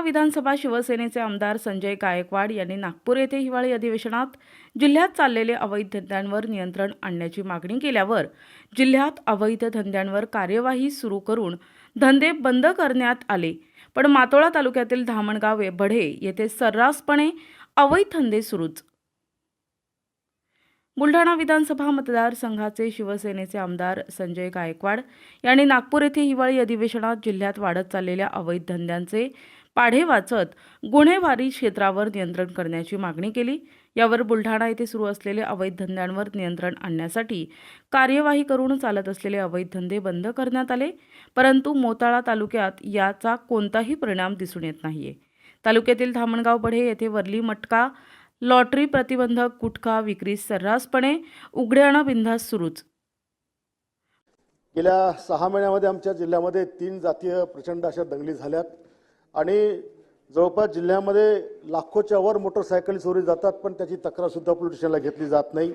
विधानसभा शिवसेनेचे आमदार संजय गायकवाड यांनी नागपूर येथे हिवाळी अधिवेशनात जिल्ह्यात चाललेले अवैध धंद्यांवर नियंत्रण आणण्याची मागणी केल्यावर जिल्ह्यात अवैध धंद्यांवर कार्यवाही सुरू करून धंदे बंद करण्यात आले. पण मातोळा तालुक्यातील धामणगाव बढे येथे सर्रासपणे अवैध धंदे सुरूच. बुलढाणा विधानसभा मतदारसंघाचे शिवसेनेचे आमदार संजय गायकवाड यांनी नागपूर येथे हिवाळी अधिवेशनात जिल्ह्यात वाढत चाललेल्या अवैध धंद्यांचे पाढे वाचत गुन्हेवारी क्षेत्रावर नियंत्रण करण्याची मागणी केली. यावर बुलढाणा येथे सुरू असलेले अवैध धंद्यांवर नियंत्रण आणण्यासाठी कार्यवाही करून चालत असलेले अवैध धंदे बंद करण्यात आले. परंतु मोताळा तालुक्यात याचा कोणताही परिणाम दिसून येत नाहीये. तालुक्यातील धामणगाव बढे येथे वरली मटका लॉटरी प्रतिबंधक गुटखा विक्री सर्रासपणे उघड्यानं बिंधास सुरूच. गेल्या सहा महिन्यामध्ये आमच्या जिल्ह्यामध्ये तीन जातीय प्रचंड अशा दंगली झाल्यात. आणि जवळपास जिल्ह्यामध्ये लाखोच्या वर मोटरसायकली चोरी जातात पण त्याची तक्रार सुद्धा पोलीस स्टेशनला घेतली जात नाही.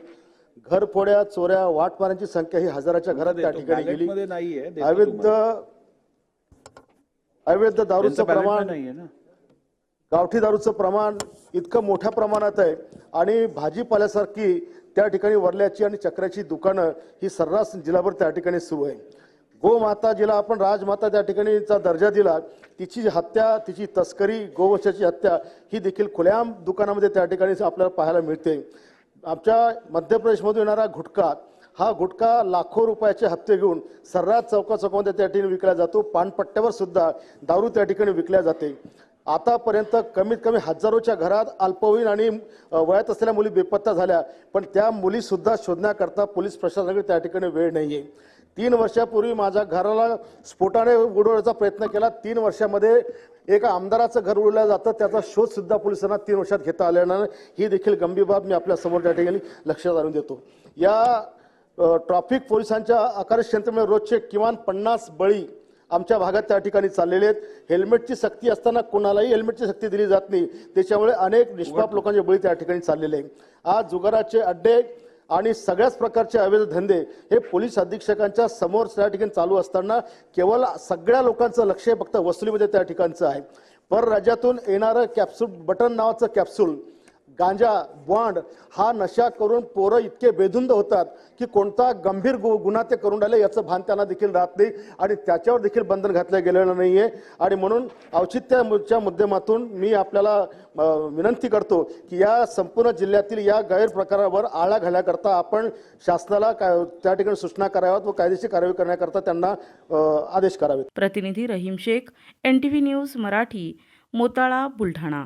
घरफोड्या चोऱ्या वाटमारांची संख्या ही हजाराच्या घरात त्या ठिकाणी गेली. अवैध. अवैध दारूचं प्रमाण गावठी दारूचं प्रमाण इतकं मोठ्या प्रमाणात आहे आणि भाजीपाल्यासारखी त्या ठिकाणी वरल्याची आणि चक्राची दुकानं ही सर्रास जिल्हाभर त्या ठिकाणी सुरू आहे. गोमाता जिला आपण राजमाता त्या ठिकाणीचा दर्जा दिला. तिची हत्या तिची तस्करी गोवंशाची हत्या ही देखील खुल्याम दुकानामध्ये त्या ठिकाणी आपल्याला पाहायला मिळते. आमच्या मध्य प्रदेशमधून येणारा गुटखा हा गुटखा लाखो रुपयाचे हप्ते घेऊन सर्रास चौका चौकामध्ये त्या ठिकाणी विकला जातो. पानपट्ट्यावर सुद्धा दारू त्या ठिकाणी विकल्या जाते. आतापर्यंत कमीत कमी हजारोच्या घरात अल्पवयीन आणि वयात असलेल्या मुली बेपत्ता झाल्या पण त्या मुलीसुद्धा शोधण्याकरता पोलीस प्रशासनाकडे त्या ठिकाणी वेळ नाही आहे तीन वर्षापूर्वी माझ्या घराला स्फोटाने उडवण्याचा प्रयत्न केला. तीन वर्षामध्ये एका आमदाराचं घर उडवलं जातं त्याचा शोधसुद्धा पोलिसांना तीन वर्षात घेता आलेला नाही. ही देखील गंभीर बाब मी आपल्यासमोर त्या ठिकाणी लक्षात आणून देतो. या ट्रॉफिक ट्रॅफिक पोलिसांच्या कार्यक्षेत्रामध्ये रोजचे किमान पन्नास बळी आमच्या भागात त्या ठिकाणी चाललेले आहेत. हेल्मेटची सक्ती असताना कोणालाही हेल्मेटची सक्ती दिली जात नाही. त्याच्यामुळे अनेक निष्पाप लोकांचे बळी त्या ठिकाणी चाललेले आहे आज जुगाराचे अड्डे आणि सगळ्याच प्रकारचे अवैध धंदे हे पोलीस अधीक्षकांच्या समोर त्या ठिकाणी चालू असताना केवळ सगळ्या लोकांचं लक्ष फक्त वसुलीमध्ये त्या ठिकाणचं आहे. परराज्यातून येणारं कॅप्सूल बटन नावाचं कॅप्सूल गांजा बॉन्ड हा नशा करून पोरं इतके बेधुंद होतात की कोणता गंभीर गु गुन्हा ते करून राहिले याचं भान त्यांना देखील राहत नाही आणि त्याच्यावर देखील बंधन घातलं गेलेलं नाही आहे आणि म्हणून औचित्याच्या माध्यमातून मी आपल्याला विनंती करतो की या संपूर्ण जिल्ह्यातील या गैरप्रकारावर आळा घालण्याकरता आपण शासनाला काय त्या ठिकाणी सूचना कराव्यात व कायदेशीर कारवाई करण्याकरता त्यांना आदेश करावेत. प्रतिनिधी Rahim Shaikh N T V news Marathi Motala Buldhana.